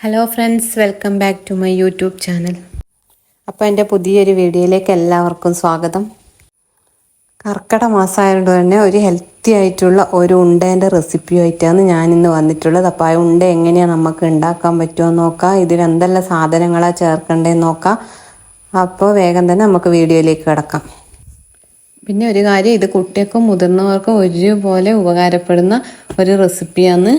Hello friends welcome back to my YouTube channel അപ്പോൾ എന്റെ പുതിയൊരു വീഡിയോയിലേക്ക് എല്ലാവർക്കും സ്വാഗതം. കർക്കിട മാസമായതുകൊണ്ട് തന്നെ ഒരു ഹെൽത്തി ആയിട്ടുള്ള ഒരു ഉണ്ടേന്റെ ഞാൻ ഇന്ന് വന്നിട്ടുള്ളത്. അപ്പോൾ ആ ഉണ്ട എങ്ങനെയാണ് നമുക്ക് ഉണ്ടാക്കാൻ പറ്റുമോ നോക്കാം. ഇതിൽ എന്തെല്ലാം സാധനങ്ങളാണ് ചേർക്കേണ്ടതെന്ന് നോക്കാം. അപ്പോൾ വേഗം തന്നെ നമുക്ക് വീഡിയോയിലേക്ക് കിടക്കാം. പിന്നെ ഒരു കാര്യം ഇത് കുട്ടികൾക്കും മുതിർന്നവർക്കും ഒരുപോലെ ഉപകാരപ്പെടുന്ന ഒരു റെസിപ്പിയാണ്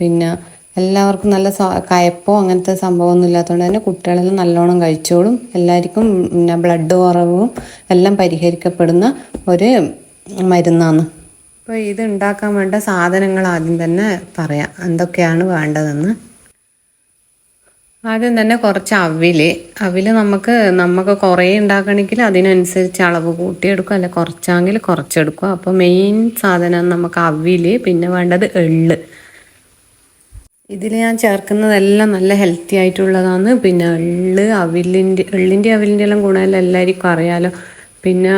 പിന്നെ എല്ലാവർക്കും നല്ല കയപ്പോ അങ്ങനത്തെ സംഭവമൊന്നും ഇല്ലാത്തതുകൊണ്ട് തന്നെ കുട്ടികളെല്ലാം നല്ലോണം കഴിച്ചോളും. എല്ലാവർക്കും പിന്നെ ബ്ലഡ് കുറവും എല്ലാം പരിഹരിക്കപ്പെടുന്ന ഒരു മരുന്നാണ്. അപ്പോൾ ഇത് ഉണ്ടാക്കാൻ വേണ്ട സാധനങ്ങൾ ആദ്യം തന്നെ പറയാം. എന്തൊക്കെയാണ് വേണ്ടതെന്ന്. ആദ്യം തന്നെ കുറച്ച് അവിൽ. അവിൽ നമുക്ക് നമുക്ക് കുറേ ഉണ്ടാക്കണമെങ്കിൽ അതിനനുസരിച്ച് അളവ് കൂട്ടിയെടുക്കും. അല്ലെ കുറച്ചാണെങ്കിൽ കുറച്ചെടുക്കും. അപ്പോൾ മെയിൻ സാധനം നമുക്ക് അവിൽ പിന്നെ വേണ്ടത് എള്ള്. ഇതിൽ ഞാൻ ചേർക്കുന്നതെല്ലാം നല്ല ഹെൽത്തി ആയിട്ടുള്ളതാണ്. പിന്നെ എള്ള് അവിലിന്റെ എള്ളിന്റെ അവിലിന്റെ എല്ലാം ഗുണമെല്ലാം എല്ലാവർക്കും അറിയാലോ. പിന്നെ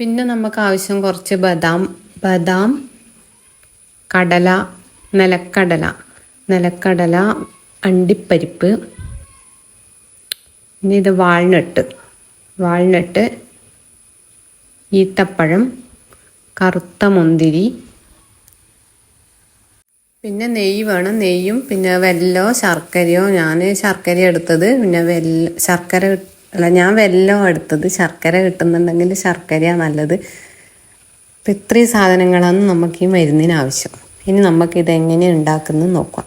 പിന്നെ നമുക്ക് ആവശ്യം കുറച്ച് ബദാം ബദാം കടല നിലക്കടല നിലക്കടല അണ്ടിപ്പരിപ്പ് പിന്നെ ഇത് വാൾനട്ട് വാൾനട്ട് ഈത്തപ്പഴം കറുത്ത മുന്തിരി പിന്നെ നെയ്യ് വേണം. നെയ്യും പിന്നെ വെല്ലോ ശർക്കരയോ. ഞാൻ ശർക്കര എടുത്തത്. പിന്നെ വെല്ല ശർക്കര അല്ല ഞാൻ വെല്ലോ എടുത്തത്. ശർക്കര കിട്ടുന്നുണ്ടെങ്കിൽ ശർക്കരയാണ് നല്ലത്. അപ്പം ഇത്രയും സാധനങ്ങളാണ് നമുക്ക് ഈ മരുന്നിന് ആവശ്യം ഇനി നമുക്കിത് എങ്ങനെ ഉണ്ടാക്കുന്നത് നോക്കാം.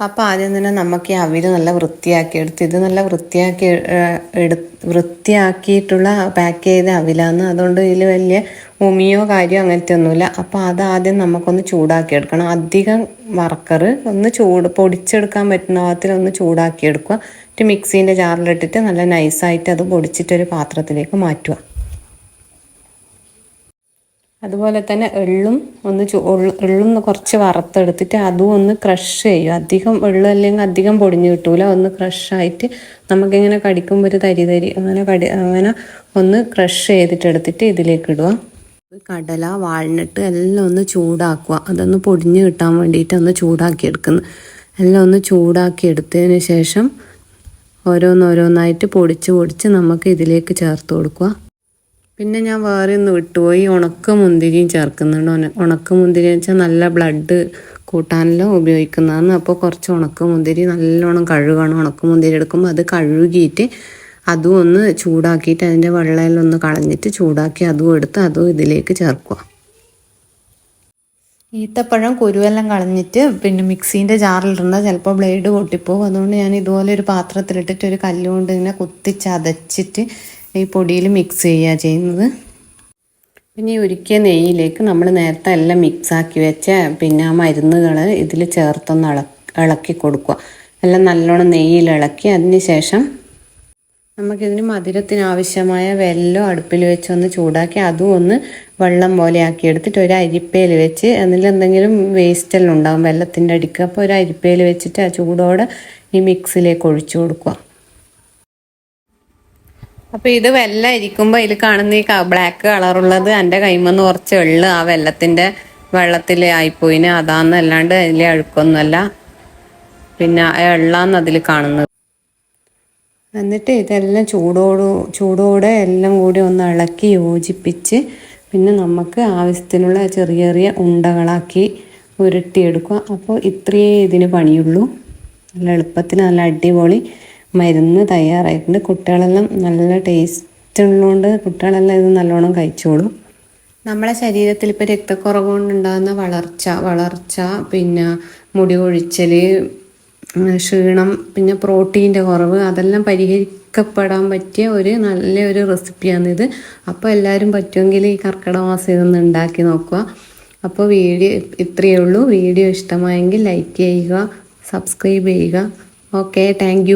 അപ്പോൾ ആദ്യം തന്നെ നമുക്ക് ഈ അവിൽ നല്ല വൃത്തിയാക്കി എടുത്ത് ഇത് നല്ല വൃത്തിയാക്കി എടു വൃത്തിയാക്കിയിട്ടുള്ള പാക്ക് ചെയ്ത അവിലാണ് അതുകൊണ്ട് ഇതിൽ വലിയ ഉമിയോ കാര്യമോ അങ്ങനത്തെ ഒന്നുമില്ല അപ്പോൾ അത് ആദ്യം നമുക്കൊന്ന് ചൂടാക്കി എടുക്കണം അധികം വർക്കർ ഒന്ന് ചൂട് പൊടിച്ചെടുക്കാൻ പറ്റുന്ന ഭാഗത്തിൽ ഒന്ന് ചൂടാക്കി എടുക്കുക മിക്സീന്റെ ജാറിലിട്ടിട്ട് നല്ല നൈസായിട്ട് അത് പൊടിച്ചിട്ടൊരു പാത്രത്തിലേക്ക് മാറ്റുക. അതുപോലെ തന്നെ എള്ളും ഒന്ന് എള്ളും കുറച്ച് വറുത്തെടുത്തിട്ട് അതും ഒന്ന് ക്രഷ് ചെയ്യും. അധികം എള്ളു അല്ലെങ്കിൽ അധികം പൊടിഞ്ഞ് കിട്ടൂല. ഒന്ന് ക്രഷായിട്ട് നമുക്കിങ്ങനെ കടിക്കുമ്പോൾ ഒരു തരി തരി അങ്ങനെ കടി അങ്ങനെ ഒന്ന് ക്രഷ് ചെയ്തിട്ടെടുത്തിട്ട് ഇതിലേക്ക് ഇടുക. കടല വാൾനട്ട് എല്ലാം ഒന്ന് ചൂടാക്കുക. അതൊന്ന് പൊടിഞ്ഞ് കിട്ടാൻ വേണ്ടിയിട്ട് ഒന്ന് ചൂടാക്കി എടുക്കുന്നു. എല്ലാം ഒന്ന് ചൂടാക്കി എടുത്തതിന് ശേഷം ഓരോന്നോരോന്നായിട്ട് പൊടിച്ച് പൊടിച്ച് നമുക്ക് ഇതിലേക്ക് ചേർത്ത് കൊടുക്കുക. പിന്നെ ഞാൻ വേറെ ഒന്ന് വിട്ടുപോയി. ഉണക്ക മുന്തിരിയും ചേർക്കുന്നുണ്ട് ഉണ- ഉണക്ക മുന്തിരി വെച്ചാൽ നല്ല ബ്ലഡ് കൂട്ടാനെല്ലാം ഉപയോഗിക്കുന്നതാണ് അപ്പോൾ കുറച്ച് ഉണക്ക മുന്തിരി നല്ലോണം കഴുകണം. ഉണക്ക മുന്തിരി എടുക്കുമ്പോൾ അത് കഴുകിയിട്ട് അതും ഒന്ന് ചൂടാക്കിയിട്ട് അതിന്റെ വെള്ളയിലൊന്ന് കളഞ്ഞിട്ട് ചൂടാക്കി അതും എടുത്ത് അതും ഇതിലേക്ക് ചേർക്കുക. ഈത്തപ്പഴം കുരുവെല്ലാം കളഞ്ഞിട്ട് പിന്നെ മിക്സീന്റെ ജാറിലിടുന്ന ചിലപ്പോൾ ബ്ലേഡ് പൊട്ടിപ്പോകും അതുകൊണ്ട് ഞാൻ ഇതുപോലെ ഒരു പാത്രത്തിലിട്ടിട്ട് ഒരു കല്ലുകൊണ്ട് ഇങ്ങനെ കുത്തി ചതച്ചിട്ട് ഈ പൊടിയിൽ മിക്സ് ചെയ്യുക ചെയ്യുന്നത്. പിന്നെ ഈ ഉരുക്കിയ നെയ്യിലേക്ക് നമ്മൾ നേരത്തെ എല്ലാം മിക്സാക്കി വെച്ച പിന്നെ ആ മരുന്നുകൾ ഇതിൽ ചേർത്തൊന്ന് ഇള ഇളക്കി കൊടുക്കുക. എല്ലാം നല്ലോണം നെയ്യിൽ ഇളക്കി അതിന് ശേഷം നമുക്കിതിന് മധുരത്തിനാവശ്യമായ വെല്ലം അടുപ്പിൽ വെച്ച് ഒന്ന് ചൂടാക്കി അതും ഒന്ന് വെള്ളം പോലെ ആക്കി എടുത്തിട്ട് ഒരു അരിപ്പയിൽ വെച്ച് അതിൽ എന്തെങ്കിലും വേസ്റ്റ് എല്ലാം ഉണ്ടാകും വെള്ളത്തിന്റെ അടിക്ക്. അപ്പോൾ ഒരു അരിപ്പയിൽ വെച്ചിട്ട് ആ ചൂടോടെ ഈ മിക്സിലേക്ക് ഒഴിച്ചു കൊടുക്കുക. അപ്പോൾ ഇത് വെല്ല ഇരിക്കുമ്പോൾ ഇതിൽ കാണുന്ന ഈ ബ്ലാക്ക് കളറുള്ളത് എന്റെ കൈമെന്ന് കുറച്ച് എള്ള് ആ വെള്ളത്തിന്റെ വെള്ളത്തിൽ ആയിപ്പോയിന്. അതാന്നല്ലാണ്ട് അതിലെ അഴുക്കൊന്നുമല്ല. പിന്നെ എള്ളാന്ന് അതിൽ കാണുന്നത്. എന്നിട്ട് ഇതെല്ലാം ചൂടോട് ചൂടോടെ എല്ലാം കൂടി ഒന്ന് ഇളക്കി യോജിപ്പിച്ച് പിന്നെ നമുക്ക് ആവശ്യത്തിനുള്ള ചെറിയ ചെറിയ ഉണ്ടകളാക്കി ഉരുട്ടിയെടുക്കുക. അപ്പോൾ ഇത്രയേ ഇതിന് പണിയുള്ളൂ. നല്ല എളുപ്പത്തിന് നല്ല അടിപൊളി മരുന്ന് തയ്യാറായിട്ടുണ്ട്. കുട്ടികളെല്ലാം നല്ല ടേസ്റ്റ് ഉള്ളതുകൊണ്ട് കുട്ടികളെല്ലാം ഇത് നല്ലോണം കഴിച്ചോളും. നമ്മളെ ശരീരത്തിൽ ഇപ്പോൾ രക്തക്കുറവ് കൊണ്ടുണ്ടാകുന്ന വളർച്ച വളർച്ച പിന്നെ മുടി കൊഴിച്ചൽ ക്ഷീണം പിന്നെ പ്രോട്ടീന്റെ കുറവ് അതെല്ലാം പരിഹരിക്കപ്പെടാൻ പറ്റിയ ഒരു നല്ലൊരു റെസിപ്പിയാണിത്. അപ്പോൾ എല്ലാവരും പറ്റുമെങ്കിൽ ഈ കർക്കിടക മാസം ഇതൊന്ന് ഉണ്ടാക്കി നോക്കുക. അപ്പോൾ വീഡിയോ ഇത്രയേ ഉള്ളൂ. വീഡിയോ ഇഷ്ടമായെങ്കിൽ ലൈക്ക് ചെയ്യുക സബ്സ്ക്രൈബ് ചെയ്യുക. Okay thank